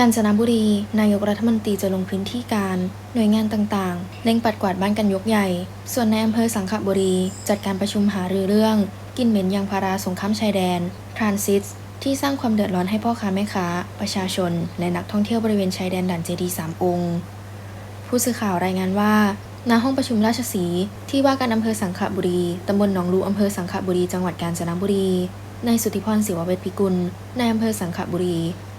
กาญจนบุรี นายกรัฐมนตรีจะลงพื้นที่การ หน่วยงานต่างๆ เร่งปัดกวาดบ้านกันยกใหญ่ ส่วนในอำเภอสังขบุรี จัดการประชุมหารือเรื่อง กินเหม็นยางพาราสงครามชายแดน ทรานซิตที่สร้างความเดือดร้อนให้พ่อค้าแม่ค้า ประชาชน และนักท่องเที่ยวบริเวณชายแดนด่านเจดีย์สามองค์ ผู้สื่อข่าวรายงานว่าณห้องประชุมราชสีห์ที่ว่าการอำเภอสังขบุรี ตำบลหนองลูอำเภอสังขบุรี จังหวัดกาญจนบุรี นายสุธิพรศิวเวชพิกุล นายอำเภอสังขบุรี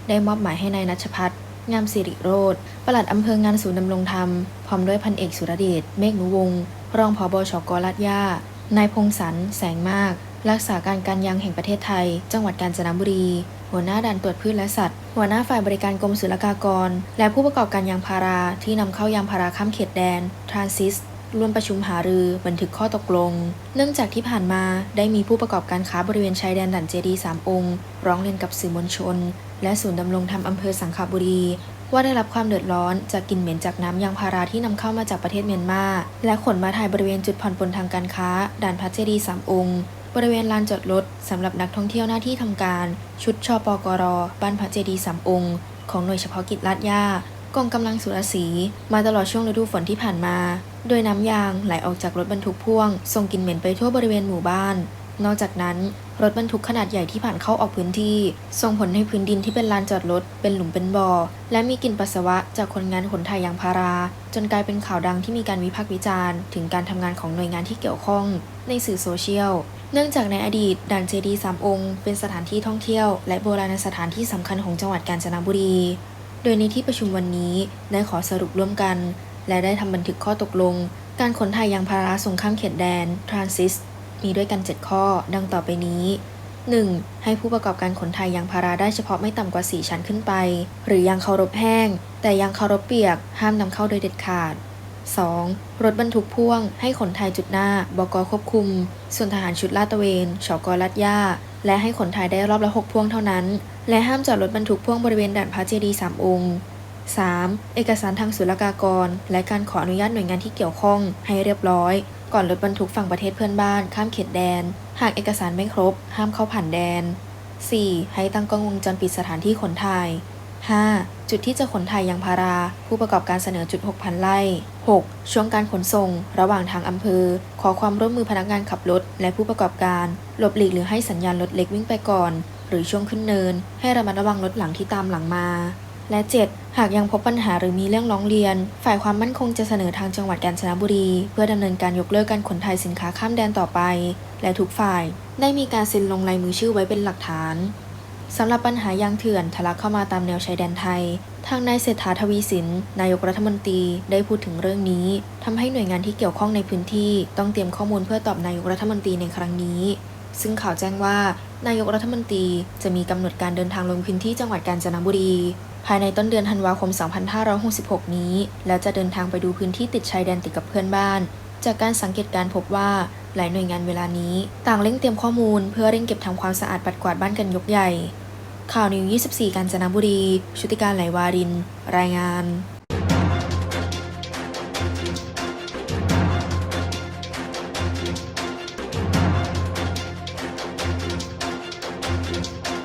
ได้มอบหมายให้นายนัชพัฒน์งามสิริโรธปลัดอำเภองานศูนย์ดำรงธรรม พร้อมด้วยพันเอกสุรเดช เมฆนุวงศ์รองผบชกลาดย่านายพงศรแสงมาก รักษาการการยางแห่งประเทศไทย จังหวัดกาญจนบุรี หัวหน้าด่านตรวจพืชและสัตว์ หัวหน้าฝ่ายบริการกรมศุลกากร และผู้ประกอบการยางพาราที่นำเข้ายางพาราข้ามเขตแดน ทรานซิส ร่วมประชุมหารือบันทึกข้อตกลง เนื่องจากที่ผ่านมาได้มีผู้ประกอบการค้าบริเวณชายแดนด่านเจดีย์สามองค์ ร้องเรียนกับสื่อมวลชน และศูนย์ดำรงธรรมอำเภอสังขบุรี ว่าได้รับความเดือดร้อนจากกลิ่นเหม็นจากน้ำยางพาราที่นำเข้ามาจากประเทศเมียนมา และขนมาถ่ายบริเวณจุดผ่อนปลนทางการค้า ด่านพระเจดีย์สามองค์ บริเวณลานจอดรถสำหรับนักท่องเที่ยวหน้าที่ทำการ ชุดชปกร บ้านพระเจดีย์สามองค์ ของหน่วยเฉพาะกิจลาดย่ากองกำลังสุรศรีมาตลอดช่วงฤดูฝนที่ผ่านมา โดยน้ำยางไหลออกจากรถบรรทุกพ่วงส่งกลิ่นเหม็นไปทั่วบริเวณหมู่บ้าน นอกจากนั้น รถบรรทุกขนาดใหญ่ที่ผ่านเข้าออกพื้นที่ ส่งผลให้พื้นดินที่เป็นลานจอดรถเป็นหลุมเป็นบ่อ และมีกลิ่นปัสสาวะจากคนงานขนถ่ายยางพารา จนกลายเป็นข่าวดังที่มีการวิพากษ์วิจารณ์ ถึงการทำงานของหน่วยงานที่เกี่ยวข้อง ในสื่อโซเชียลเนื่องจากในอดีตด่านเจดียสามองค์ เป็นสถานที่ท่องเที่ยว และโบราณสถานที่สำคัญของจังหวัดกาญจนบุรี โดยในที่ประชุมวันนี้ได้ขอสรุปร่วมกัน และได้ทำบันทึกข้อตกลง การขนถ่ายยางพาราส่งข้ามเขตแดน Transit มีด้วยกัน 7 ข้อ ดังต่อไปนี้ 1. ให้ผู้ประกอบการขนถ่ายยางพาราได้เฉพาะไม่ต่ำกว่า 4 ชั้นขึ้นไป หรือยางเคารพแห้ง แต่ยางเคารพเปียก ห้ามนำเข้าโดยเด็ดขาด 2. รถบรรทุกพ่วง ให้ขนถ่ายจุดหน้า บกควบคุม ส่วนทหารชุดลาดตระเวนชกลาดย่า และให้ขนถ่ายได้รอบละ 6 พ่วงเท่านั้น และห้ามจอดรถบรรทุกพ่วงบริเวณด่านพระเจดีย์สามองค์ 3. เอกสารทางศุลกากร และการขออนุญาตหน่วยงานที่เกี่ยวข้อง ให้เรียบร้อย ก่อนรถบรรทุกฝั่งประเทศเพื่อนบ้าน ข้ามเขตแดน หากเอกสารไม่ครบ ห้ามเข้าผ่านแดน 4. ให้ตั้งกล้องวงจรปิดสถานที่ขนถ่าย 5. จุดที่จะขนถ่ายยางพารา ผู้ประกอบการเสนอจุด 6,000ไร่ 6. ช่วงการขนส่ง ระหว่างทางอำเภอ ขอความร่วมมือพนักงานขับรถ และผู้ประกอบการ หลบหลีกหรือให้สัญญาณรถเล็กวิ่งไปก่อน หรือช่วงขึ้นเนิน ให้ระมัดระวังรถหลังที่ตามหลังมา และ 7. หากยังพบปัญหาหรือมีเรื่องร้องเรียน ฝ่ายความมั่นคงจะเสนอทางจังหวัดกาญจนบุรี เพื่อดำเนินการยกเลิกการขนถ่ายสินค้าข้ามแดนต่อไป และทุกฝ่ายได้มีการเซ็นลงลายมือชื่อไว้เป็นหลักฐานสำหรับปัญหายางเถื่อนทะลักเข้ามาตามแนวชายแดนไทย ทางนายเศรษฐาทวีสิน นายกรัฐมนตรีได้พูดถึงเรื่องนี้ทำให้หน่วยงานที่เกี่ยวข้องในพื้นที่ ต้องเตรียมข้อมูลเพื่อตอบนายกรัฐมนตรีในครั้งนี้ ซึ่งข่าวแจ้งว่านายกรัฐมนตรีจะมีกำหนดการเดินทางลงพื้นที่จังหวัดกาญจนบุรี ภายในต้นเดือนธันวาคม 2566 นี้ แล้วจะเดินทางไปดูพื้นที่ติดชายแดนติดกับเพื่อนบ้าน จากการสังเกตการพบว่าหลายหน่วยงานเวลานี้ ต่างเร่งเตรียมข้อมูล เพื่อเร่งเก็บทำความสะอาดปัดกวาดบ้านกันยกใหญ่ ข่าวนิว 24 กาญจนบุรี ชุติการไหลวาริน รายงาน